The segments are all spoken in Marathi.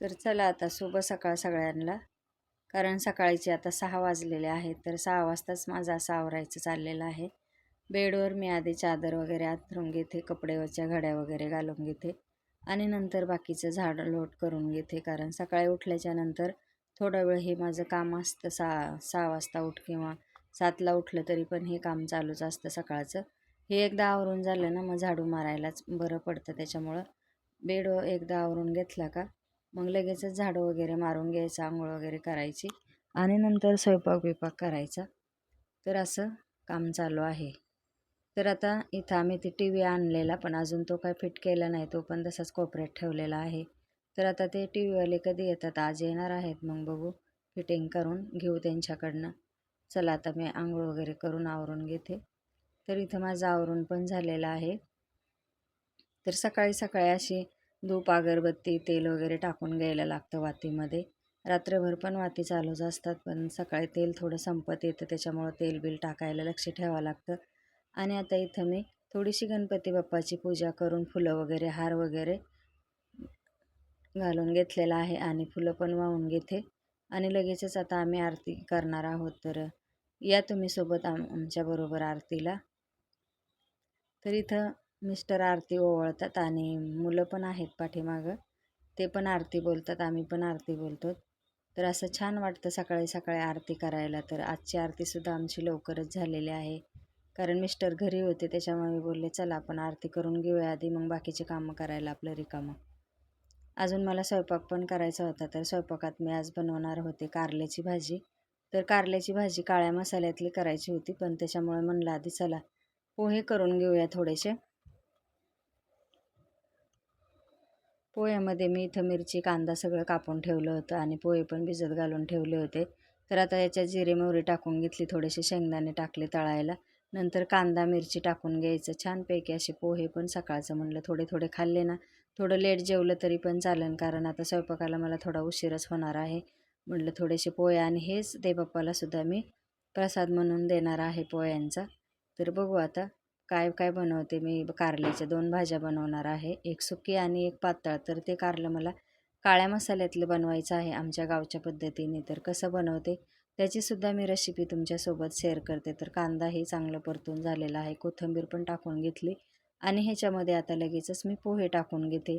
तर चला आता शुभ सकाळ सगळ्यांना. कारण सकाळचे आता सहा वाजलेले आहेत तर सहा वाजताच माझं असं आवरायचं चाललेलं आहे. बेडवर मी आधी चादर वगैरे आथरून घेते कपडेवरच्या घड्या वगैरे घालून घेते आणि नंतर बाकीचं झाड लोट करून घेते. कारण सकाळी उठल्याच्या नंतर थोडा वेळ हे माझं काम असतं सहा सहा वाजता उठ किंवा सातला उठलं तरी पण हे काम चालूच असतं सकाळचं. हे एकदा आवरून झालं ना मग झाडू मारायलाच बरं पडतं त्याच्यामुळं. बेड एकदा आवरून घेतला का? मग लगेचच झाडं वगैरे मारून घ्यायचं आंघोळ वगैरे करायची आणि नंतर स्वयंपाक बिपाक करायचा. तर असं काम चालू आहे. तर आता इथं आम्ही ती टी व्ही आणलेला पण अजून तो काय फिट केला नाही तो पण तसाच कोपऱ्यात ठेवलेला आहे. तर आता ते टी व्हीवाले कधी येतात? आज येणार आहेत. मग बघू. फिटिंग करून घेऊ त्यांच्याकडनं. चला आता मी आंघोळ वगैरे करून आवरून घेते. तर इथं माझं आवरून पण झालेलं आहे. तर सकाळी सकाळी अशी धूप अगरबत्ती तेल वगैरे टाकून घ्यायला लागतं वातीमध्ये. रात्रभर पण वाती चालूच असतात पण सकाळी तेल थोडं संपत येतं त्याच्यामुळं तेल बिल टाकायला लक्ष ठेवावं लागतं. आणि आता इथं मी थोडीशी गणपती बाप्पाची पूजा करून फुलं वगैरे हार वगैरे घालून घेतलेलं आहे आणि फुलं पण वाहून घेते. आणि लगेचच आता आम्ही आरती करणार आहोत तर या तुम्ही सोबत आम आमच्याबरोबर आरतीला. तर इथं मिस्टर आरती ओवळतात आणि मुलं पण आहेत पाठीमागं. ते पण आरती बोलतात आम्ही पण आरती बोलतो. तर असं छान वाटतं सकाळी सकाळी आरती करायला. तर आजची आरतीसुद्धा आमची लवकरच झालेली आहे. कारण मिस्टर घरी होते त्याच्यामुळे मी बोलले चला आपण आरती करून घेऊया आधी मग बाकीचे कामं करायला आपलं रिकामं. अजून मला स्वयंपाक पण करायचा होता तर स्वयंपाकात मी आज बनवणार होते कारल्याची भाजी. तर कारल्याची भाजी काळ्या मसाल्यातली करायची होती पण त्याच्यामुळे म्हणलं आधी चला पोहे करून घेऊया थोडेसे. पोह्यामध्ये मी इथं मिरची कांदा सगळं कापून ठेवलं होतं आणि पोहे पण भिजत घालून ठेवले होते. तर आता याच्यात जिरे मोहरी टाकून घेतली थोडेसे शेंगदाणे टाकले तळायला. नंतर कांदा मिरची टाकून घ्यायचं. छानपैकी असे पोहे पण सकाळचं म्हणलं थोडे थोडे खाल्ले ना. थोडं लेट जेवलं तरी पण चालेल कारण आता स्वयंपाकाला मला थोडा उशीरच होणार आहे. म्हटलं थोडेसे पोहे आणि हेच देवबाप्पालासुद्धा मी प्रसाद म्हणून देणार आहे पोह्यांचा. तर बघू आता काय काय बनवते मी? कारल्याच्या दोन भाज्या बनवणार आहे. एक सुकी आणि एक पातळ. तर ते कारलं मला काळ्या मसाल्यातलं बनवायचं आहे आमच्या गावच्या पद्धतीने. तर कसं बनवते? त्याचीसुद्धा मी रेसिपी तुमच्यासोबत शेअर करते. तर कांदाही चांगलं परतून झालेला आहे. कोथिंबीर पण टाकून घेतली. आणि ह्याच्यामध्ये आता लगेचच मी पोहे टाकून घेते.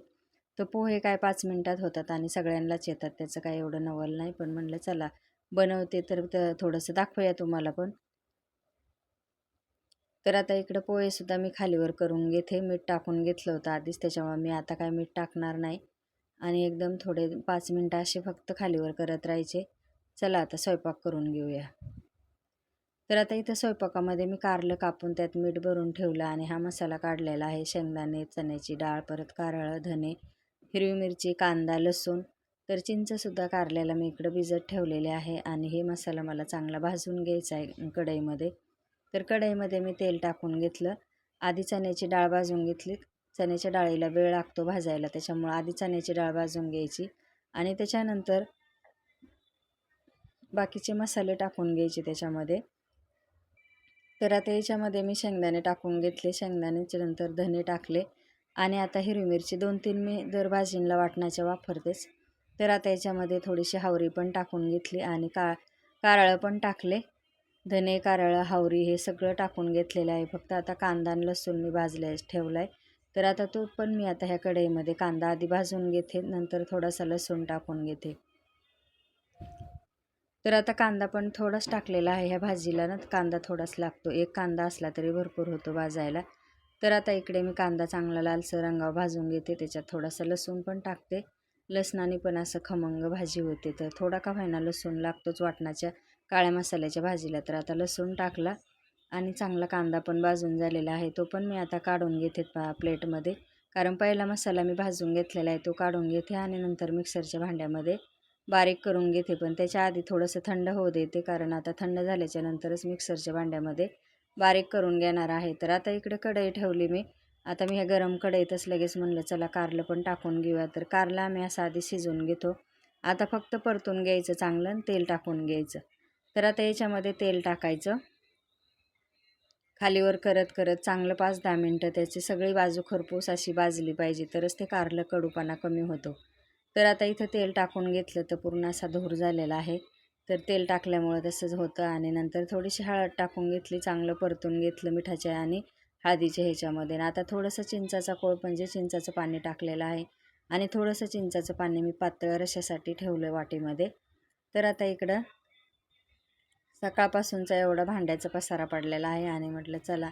तर पोहे काय पाच मिनटात होतात आणि सगळ्यांनाच येतात. त्याचं काय एवढं नवल नाही. पण म्हणलं चला बनवते तर थोडंसं दाखवूया तुम्हाला पण. तर आता इकडं पोहेसुद्धा मी खालीवर करून घेते. मीठ टाकून घेतलं होतं आधीच त्याच्यामुळे मी आता काय मीठ टाकणार नाही. आणि एकदम थोडे पाच मिनटं असे फक्त खालीवर करत राहायचे. चला आता स्वयंपाक करून घेऊया. तर आता इथं स्वयंपाकामध्ये मी कारलं कापून त्यात मीठ भरून ठेवलं आणि हा मसाला काढलेला आहे. शेंगदाणे चण्याची डाळ परत कारळं धने हिरवी मिरची कांदा लसूण तर चिंचसुद्धा कारल्याला मी इकडं भिजत ठेवलेले आहे. आणि हे मसाला मला चांगला भाजून घ्यायचा आहे कढईमध्ये. तर कढईमध्ये मी तेल टाकून घेतलं. आधी चण्याची डाळ भाजून घेतली. चण्याच्या डाळीला वेळ लागतो भाजायला त्याच्यामुळं आधी चण्याची डाळ भाजून घ्यायची आणि त्याच्यानंतर बाकीचे मसाले टाकून घ्यायचे त्याच्यामध्ये. तर आता याच्यामध्ये मी शेंगदाणे टाकून घेतले. शेंगदाण्याच्या नंतर धने टाकले आणि आता हिरवी मिरची दोन तीन मी दर भाजींला वाटण्याच्या वापरतेच. तर आता याच्यामध्ये थोडीशी हावरी पण टाकून घेतली आणि का कारळं पण टाकले. धने कारळं हावरी हे सगळं टाकून घेतलेलं आहे. फक्त आता कांदा आणि लसूण मी भाजल्या ठेवला आहे तर आता तो पण मी आता ह्या कढईमध्ये कांदा आधी भाजून घेते नंतर थोडासा लसूण टाकून घेते. तर आता कांदा पण थोडाच टाकलेला आहे ह्या भाजीला ना कांदा थोडाच लागतो. एक कांदा असला तरी भरपूर होतो भाजायला. तर आता इकडे मी कांदा चांगला लालसर रंगावर भाजून घेते त्याच्यात थोडासा लसूण पण टाकते. लसणाने पण असं खमंग भाजी होते तर थोडा का व्हायना लसूण लागतोच वाटणाच्या. काळ्या मसाल्याच्या भाजीला तर आता लसूण टाकला आणि चांगला कांदा पण भाजून झालेला आहे. तो पण मी आता काढून घेते पा प्लेटमध्ये. कारण पहिला मसाला मी भाजून घेतलेला आहे तो काढून घेते आणि नंतर मिक्सरच्या भांड्यामध्ये बारीक करून घेते. पण त्याच्या आधी थोडंसं थंड होऊ देते कारण आता थंड झाल्याच्या नंतरच मिक्सरच्या भांड्यामध्ये बारीक करून घेणार आहे. तर आता इकडे कढई ठेवली मी. आता मी ह्या गरम कढईतच लगेच म्हणलं चला कारलं पण टाकून घेऊया. तर कारला आम्ही असं आधी शिजवून घेतो. आता फक्त परतून घ्यायचं चांगलं आणि तेल टाकून घ्यायचं. तर आता याच्यामध्ये तेल टाकायचं. खालीवर करत करत चांगलं पाच दहा मिनटं त्याची सगळी बाजू खरपूस अशी भाजली पाहिजे तरच ते कारलं कडूपणा कमी होतो. तर आता इथं तेल टाकून घेतलं तर पूर्ण असा धूर झालेला आहे. तर तेल टाकल्यामुळं तसंच होतं आणि नंतर थोडीशी हळद टाकून घेतली चांगलं परतून घेतलं मिठाच्या आणि हळदीच्या ह्याच्यामध्ये. आणि आता थोडंसं चिंचाचा कोळ म्हणजे चिंचाचं पाणी टाकलेलं आहे आणि थोडंसं चिंचाचं पाणी मी पातळ रशासाठी ठेवलं वाटीमध्ये. तर आता इकडं सकाळपासूनचा एवढा भांड्याचा पसारा पडलेला आहे आणि म्हटलं चला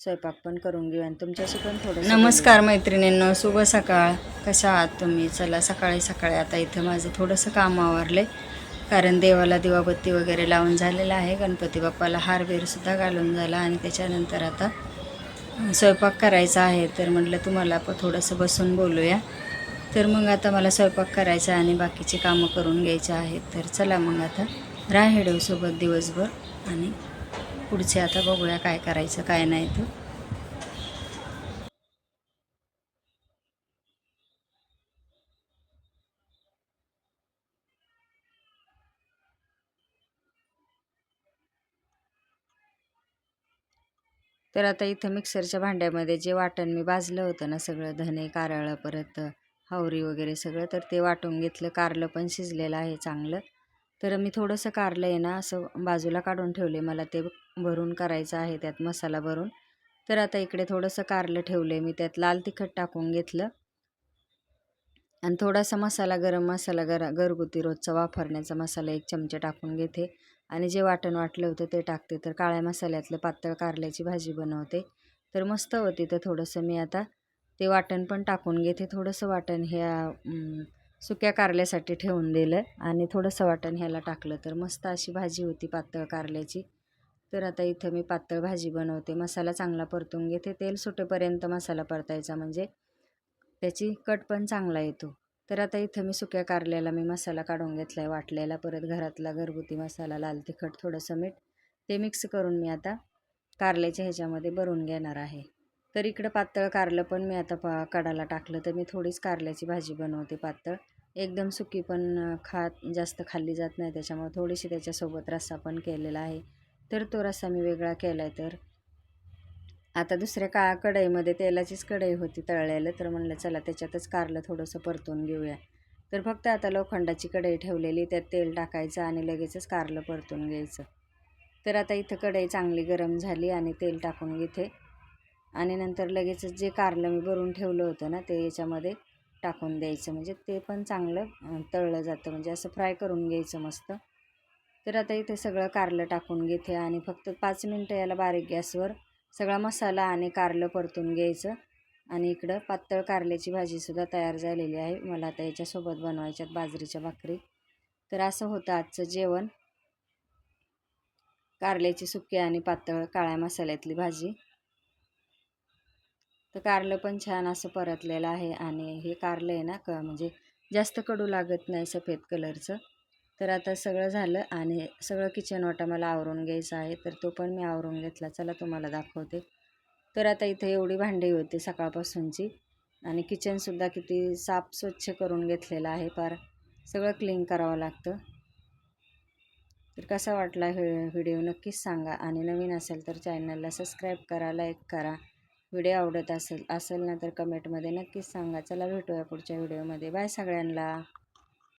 स्वयंपाक पण करून घेऊ आणि तुमच्याशी पण थोडं नमस्कार मैत्रिणींनो शुभ सकाळ. कशा आहात तुम्ही? चला सकाळी सकाळी आता इथं माझं थोडंसं काम आवरले. कारण देवाला दिवाबत्ती वगैरे लावून झालेलं आहे. गणपती बाप्पाला हारबीरसुद्धा घालून झाला आणि त्याच्यानंतर आता स्वयंपाक करायचा आहे. तर म्हटलं तुम्हाला पण थोडंसं बसून बोलूया. तर मग आता मला स्वयंपाक करायचा आणि बाकीची कामं करून घ्यायची आहेत. तर चला मग आता राह हेडवसोबत दिवसभर. आणि पुढचे आता बघूया काय करायचं काय नाही तर. तर आता इथं मिक्सरच्या भांड्यामध्ये जे वाटण मी भाजलं होतं ना सगळं धने कारळं परत हावरी वगैरे सगळं तर ते वाटून घेतलं. कारलं पण शिजलेलं आहे चांगलं. तर मी थोडंसं कारलं आहे ना असं बाजूला काढून ठेवले मला ते भरून करायचं आहे त्यात मसाला भरून. तर आता इकडे थोडंसं कारलं ठेवले मी त्यात लाल तिखट टाकून घेतलं. आणि थोडासा मसाला गरम मसाला गर घरगुती रोजचा वापरण्याचा मसाला एक चमचा टाकून घेते. आणि जे वाटण वाटलं होतं ते टाकते. तर काळ्या मसाल्यातलं पातळ कारल्याची भाजी बनवते. तर मस्त होती तर थोडंसं मी आता ते वाटण पण टाकून घेते. थोडंसं वाटण ह्या सुक्या कारल्यासाठी ठेवून दिलं आणि थोडंसं वाटण ह्याला टाकलं तर मस्त अशी भाजी होती पातळ कारल्याची. तर आता इथं मी पातळ भाजी बनवते. मसाला चांगला परतून घेते. तेल सुटेपर्यंत मसाला परतायचा म्हणजे त्याची कट पण चांगला येतो. तर आता इथं मी सुक्या कारल्याला मी मसाला काढून घेतला आहे वाटलेला परत घरातला घरगुती मसाला लाल तिखट थोडंसं मीठ ते मिक्स करून मी आता कारल्याच्या ह्याच्यामध्ये भरून घेणार आहे. तर इकडं पातळ कारलं पण मी आता पा कडाला टाकलं. तर मी थोडीच कारल्याची भाजी बनवते पातळ. एकदम सुकी पण खात जास्त खाल्ली जात नाही. त्याच्यामुळे थोडीशी त्याच्यासोबत रस्सा पण केलेला आहे. तर तो रस्सा मी वेगळा केला आहे तर. आता दुसऱ्या का कढईमध्ये तेलाचीच कढई होती तळलेलं. तर म्हणलं चला त्याच्यातच कारलं थोडंसं परतून घेऊया. तर फक्त आता लोखंडाची कढई ठेवलेली त्यात तेल टाकायचं आणि लगेचच कारलं परतून घ्यायचं. तर आता इथं कढई चांगली गरम झाली आणि तेल टाकून घेते. आणि नंतर लगेचच जे कारलं मी भरून ठेवलं होतं ना ते याच्यामध्ये टाकून द्यायचं. म्हणजे ते पण चांगलं तळलं जातं. म्हणजे असं फ्राय करून घ्यायचं मस्त. तर आता इथे सगळं कारलं टाकून घेते आणि फक्त पाच मिनटं याला बारीक गॅसवर सगळा मसाला आणि कारलं परतून घ्यायचं. आणि इकडं पातळ कारल्याची भाजीसुद्धा तयार झालेली आहे. मला आता याच्यासोबत बनवायच्यात बाजरीच्या भाकरी. तर असं होतं आजचं जेवण. कारल्याची सुकी आणि पातळ काळ्या मसाल्यातली भाजी. तर कारलं पण छान असं परतलेलं आहे आणि हे कारलं आहे ना क म्हणजे जास्त कडू लागत नाही सफेद कलरचं. तर आता सगळं झालं आणि सगळं किचन वाटा मला आवरून घ्यायचं आहे तर तो पण मी आवरून घेतला. चला तुम्हाला दाखवते. तर आता इथे एवढी भांडी होती सकाळपासूनची आणि किचनसुद्धा किती साफ स्वच्छ करून घेतलेलं आहे. फार सगळं क्लीन करावं लागतं. तर कसा वाटला हे व्हिडिओ नक्कीच सांगा आणि नवीन असेल तर चॅनलला सबस्क्राईब करा लाईक करा. व्हिडिओ आवडत असेल असेल ना तर कमेंटमध्ये नक्कीच सांगा. चला भेटूया पुढच्या व्हिडिओमध्ये. बाय सगळ्यांना.